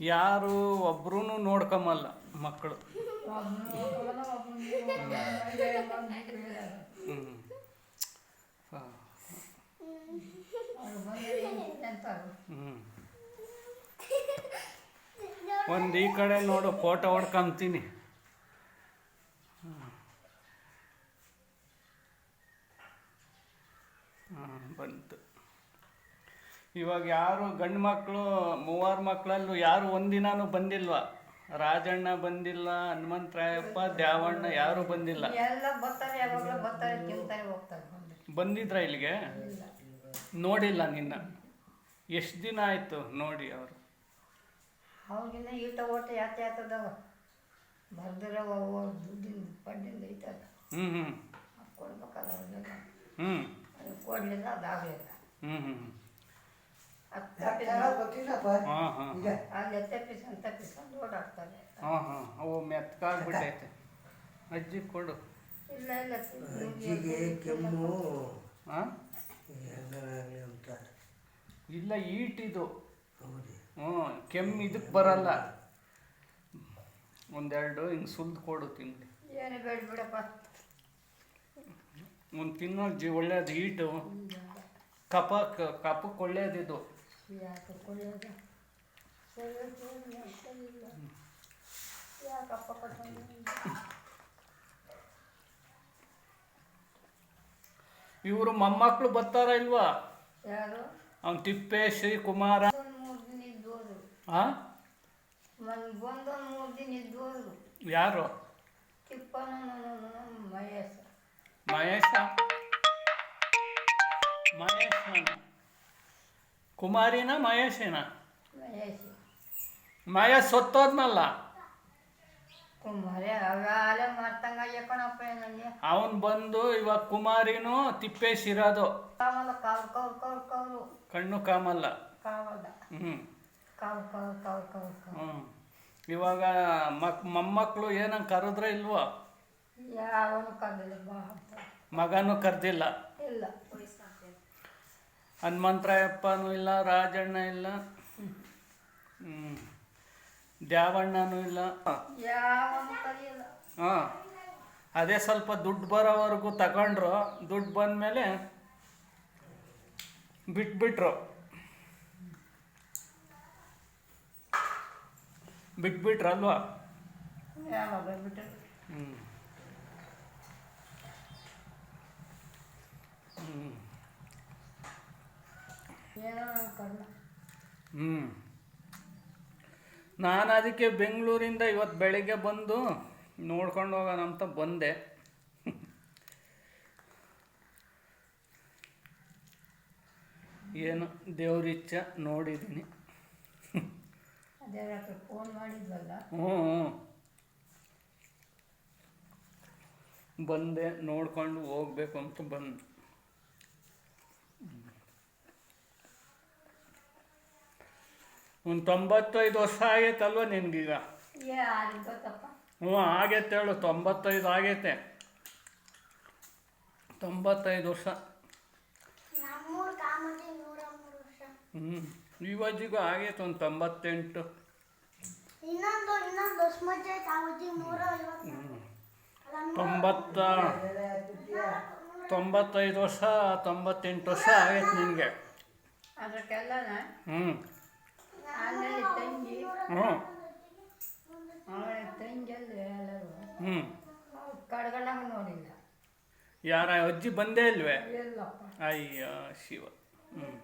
ಯಾರು ಒಬ್ರು ನೋಡ್ಕೊಂಬಲ್ಲ ಮಕ್ಕಳು ಒಂದು ಈ ಕಡೆ ನೋಡು ಫೋಟೋ ಹೊಡ್ಕೊಂತೀನಿ. ಬಂತು. ಇವಾಗ ಯಾರು ಗಂಡು ಮಕ್ಕಳು ಮೂವಾರು ಮಕ್ಕಳಲ್ಲೂ ಯಾರು ಒಂದಿನಾನು ಬಂದಿಲ್ವ? ರಾಜಣ್ಣ ಬಂದಿಲ್ಲ ಹನುಮಂತರಾಯಪ್ಪ ದ್ಯಾವಣ್ಣ ಯಾರು ಬಂದಿಲ್ಲ. ಬಂದಿದ್ರ ಇಲ್ಲಿಗೆ? ನೋಡಿಲ್ಲ ನಿನ್ನ. ಎಷ್ಟು ದಿನ ಆಯಿತು ನೋಡಿ ಅವರು? ಹ್ಮ್ ಈಟ ಓಟ ಯಾತೆ ಆಗ್ತದವ ಬರ್ದಿರೋ ದುಡ್ಡಿನ ಪಡ್ಡಿಂದ ಐತದ ಹ್ಞೂ ಹ್ಞೂ ಕೊಡ್ಬೇಕಲ್ಲ ಹ್ಞೂ ಕೊಡಲಿಲ್ಲ ಅದಾಗಲಿಲ್ಲ. ಹ್ಞೂ ಹ್ಞೂ ಹಾಂ ಹಾಂ ಹಾಂ. ಹಾಂ ಅವು ಮೆತ್ಕಾಗ್ಬಿಟ್ಟೈತೆ. ಅಜ್ಜಿ ಕೊಡು. ಇಲ್ಲ ಇಲ್ಲ ಅಜ್ಜಿಗೆ ಕೆಮ್ಮು. ಹಾಂ? ಹೆಂಗಾಗಲಿ ಅಂತ. ಇಲ್ಲ ಈಟಿದು. ಹೌದು. ಹ್ಞೂ ಕೆಮ್ಮು ಇದಕ್ಕೆ ಬರಲ್ಲ. ಒಂದೆರಡು ಹಿಂಗೆ ಸುಲ್ದು ಕೊಡು ತಿಂಗಳು ಏನು ಬೇಡ ಬಿಡಪ್ಪ. ಒಂದು ತಿನ್ನೋ ಜಿ ಒಳ್ಳೇದು ಈಟು. ಕಪ ಕಪಕ್ಕೆ ಒಳ್ಳೇದಿದು. ಯಾಕೆ ಕೊಳ್ಳೋದು ಸರಿ ಇಲ್ಲ ಯಾಕಪ್ಪ ಇವರು ಮೊಮ್ಮಕ್ಕಳು ಬರ್ತಾರ ಇಲ್ವಾ? ಯಾರು? ಅವ್ನು ತಿಪ್ಪೇ ಕುಮಾರ ಮೂರು ದಿನ ಇದ್ದೋರು. ಹಾಂ ಬಂದೊಂದು ಮೂರು ದಿನ ಇದ್ದೋರು. ಯಾರು? ತಿಪ್ಪನ ಮಹೇಶ. ಮಹೇಶ? ಕುಮಾರಿನ ಮಹೇಶನ. ಮಹೇಶ. ಮಹೇಶ್ ಸತ್ತೋದ್ನಲ್ಲ. ಕುಮಾರೇ ಅವಾಲೆ ಮಾಡ್ತಂಗ ಕಣಪ್ಪ ನನಗೆ ಅವನು ಬಂದು ಇವಾಗ ಕುಮಾರಿನೂ ತಿಪ್ಪೇಶ್ ಇರೋದು ಕಾವಲ್ಲ ಕಾವು ಕಾವು ಕಾವು ಕಾವು. ಕಣ್ಣು ಕಾಮಲ್ಲ. ಕಾವಲ್ಲ ಹ್ಞೂ ಕಾವು ಕಾವು ಕಾವು ಕಾವು ಕಾವು. ಹ್ಞೂ ಇವಾಗ ಮಕ್ ಮೊಮ್ಮಕ್ಕಳು ಏನಂಗೆ ಕರೆದ್ರೆ ಇಲ್ವೋ? ಯಾವನು ಅಂತ. ಮಗನೂ ಕರೆದಿಲ್ಲ. ಇಲ್ಲ. ಹನುಮಂತರಾಯಪ್ಪನೂ ಇಲ್ಲ, ರಾಜಣ್ಣ ಇಲ್ಲ ದ್ಯಾವಣ್ಣನೂ ಇಲ್ಲ. ಹಾಂ, ಅದೇ ಸ್ವಲ್ಪ ದುಡ್ಡು ಬರೋವರೆಗೂ ತಗೊಂಡ್ರು. ದುಡ್ಡು ಬಂದಮೇಲೆ ಬಿಟ್ಬಿಟ್ರು. ಬಿಟ್ಬಿಟ್ರಲ್ವಾ? ಹ್ಞೂ ಹ್ಞೂ ಹ್ಞೂ ನಾನು ಅದಕ್ಕೆ ಬೆಂಗಳೂರಿಂದ ಇವತ್ತು ಬೆಳಿಗ್ಗೆ ಬಂದು ನೋಡ್ಕೊಂಡು ಹೋಗೋಣ ಅಂತ ಬಂದೆ. ಏನು ದೇವ್ರಿಚ್ಛ ನೋಡಿದ್ದೀನಿ ಹ್ಞೂ. ಬಂದೆ ನೋಡ್ಕೊಂಡು ಹೋಗ್ಬೇಕು ಅಂತ ಬಂದು. ಒಂದು ತೊಂಬತ್ತೈದು ವರ್ಷ ಆಗೈತಲ್ವ ನಿನಗೀಗ? ಹ್ಞೂ ಆಗೈತೆ ಹೇಳು ತೊಂಬತ್ತೈದು ಆಗೈತೆ. ತೊಂಬತ್ತೈದು ವರ್ಷ. ಹ್ಞೂ ಇವಜ್ಜಿಗೂ ಆಗೈತೆ ಒಂದು ತೊಂಬತ್ತೆಂಟು. ತೊಂಬತ್ತ ತೊಂಬತ್ತೈದು ವರ್ಷ ತೊಂಬತ್ತೆಂಟು ವರ್ಷ ಆಗೈತೆ ನಿನಗೆ. ಹ್ಞೂ ಹ್ಞೂ. ಹ್ಞೂ. ನೋಡಿಲ್ಲ. ಯಾರ ಅಜ್ಜಿ ಬಂದೇ ಇಲ್ವೇ? ಅಯ್ಯ ಶಿವ. ಹ್ಞೂ.